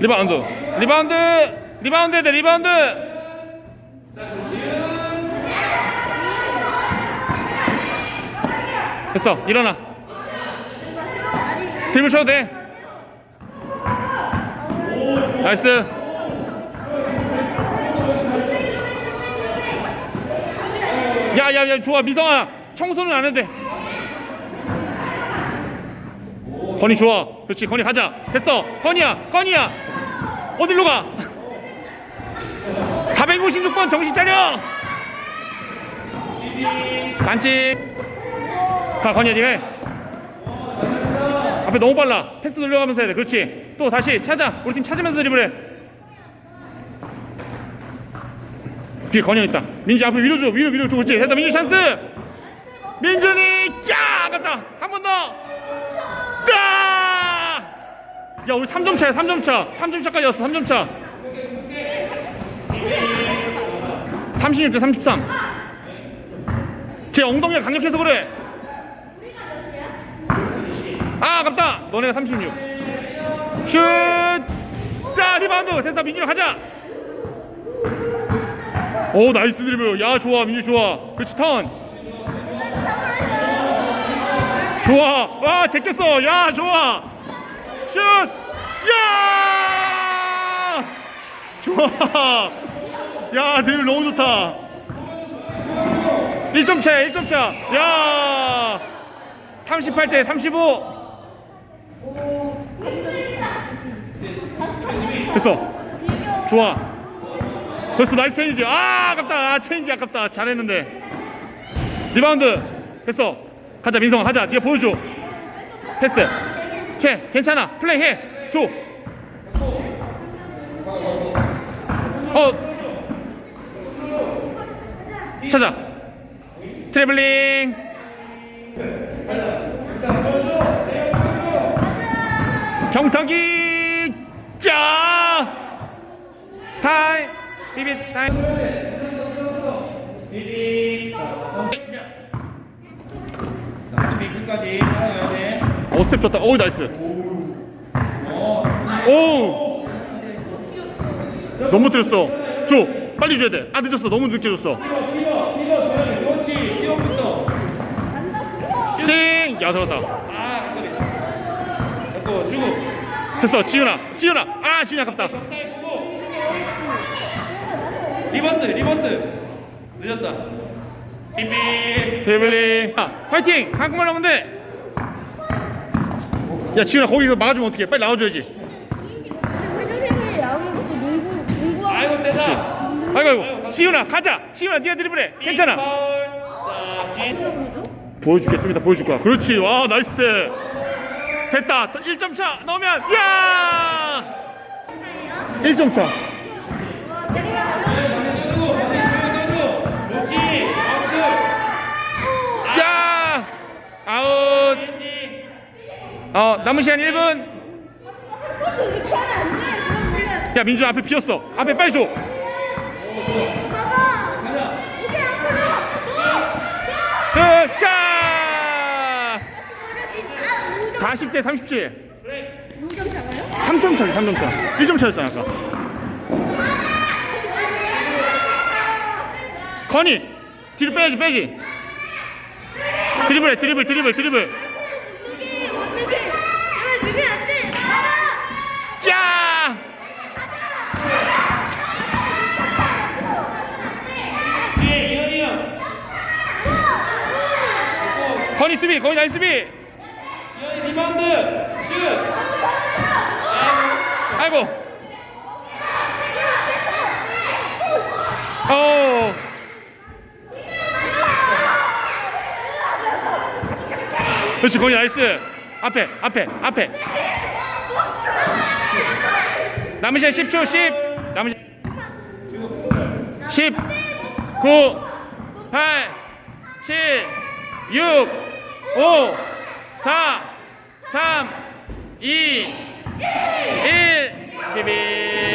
리바운드. 리바운드! 리바운드 대 리바운드! 됐어 일어나. 드리블 쳐도 돼. 나이스. 야야야 좋아. 미성아 청소는 안 해도 돼. 건이 좋아. 그렇지 건이 가자. 됐어. 건이야 건이야 어디로 가 456번 정신 차려! 반칙! 가 건이야 니해? 앞에 너무 빨라. 패스 돌려가면서 해야 돼. 그렇지. 또 다시 찾아. 우리 팀 찾으면서 드리블 해. 뒤에 건이 있다. 민지 앞에 위로 줘. 위로 위로 줘. 그렇지. 됐다. 민지 찬스! 민준이 야 갔다. 한 번더! 야! 야 우리 3점 차야 3점 차 3점 차까지 왔어 3점 차 36대 33. 제 엉덩이가 강력해서 그래. 아, 아깝다. 너네가 36. 슛! 자, 리바운드. 됐다. 민준이 가자. 오, 나이스 드리블. 야, 좋아. 민준이 좋아. 그렇지, 턴. 좋아. 와, 제꼈어. 야, 좋아. 슛! 야! 좋아. 야 드리블 너무 좋다. 1점 차야 1점 차 야! 38대 35 됐어. 좋아. 됐어 나이스 체인지. 아 아깝다. 아, 체인지 아깝다. 잘했는데. 리바운드. 됐어. 가자 민성아. 가자. 네가 보여줘. 패스 해. 괜찮아. 플레이 해 줘. 어. 찾아. 트래블링. 경탁이. 짜 타임. 비비 타임 수비 끝까지 따라가야 돼. 오 스텝 좋다. 오 나이스. 오 너무 들었어. 줘. 빨리 줘야 돼 아 늦었어. 너무 늦게 줬어. 슈팅! 야 들었다. 아. 됐어. 지윤아. 지윤아. 아 지윤아 아깝다. 리버스, 리버스. 늦었다. 삐삐. 드리블링. 아, 화이팅! 한국말 하면 돼 야 지윤아 거기서 막아주면 어떡해? 빨리 나와줘야지. 농구 농구하고 아이고, 세다. 아이고 아이고. 지윤아 가자. 지윤아 네가 드리블해. 괜찮아. 자. 보여줄게. 좀 이따 보여줄 거야. 그렇지. 와 나이스 때. 됐다. 1점 차 넣으면 야! 1점 차 어, 남은 시간 1분. 이렇게 하면 안 돼. 그럼 우리가 야, 민준 앞에 비었어. 앞에 빨리 줘. 봐봐. 이게 앞으로. 끝! 까! 40대 37. 6점 차가요? 3점 차지, 3점 차. 1점 차였잖아, 아까. 건이 뒤로 빼야지, 빼야지. 드리블해, 드리블, 드리블, 드리블. 건이 수비, 건이 나이스 수비. 리바운드. 슛. 아이고. 어. 그렇지, 거기 나이스. 앞에, 앞에, 앞에. 남은 시간 10초, 10. 남은 시간 10, 9, 8, 7, 6, 5, 4, 3, 2, 1. 비비.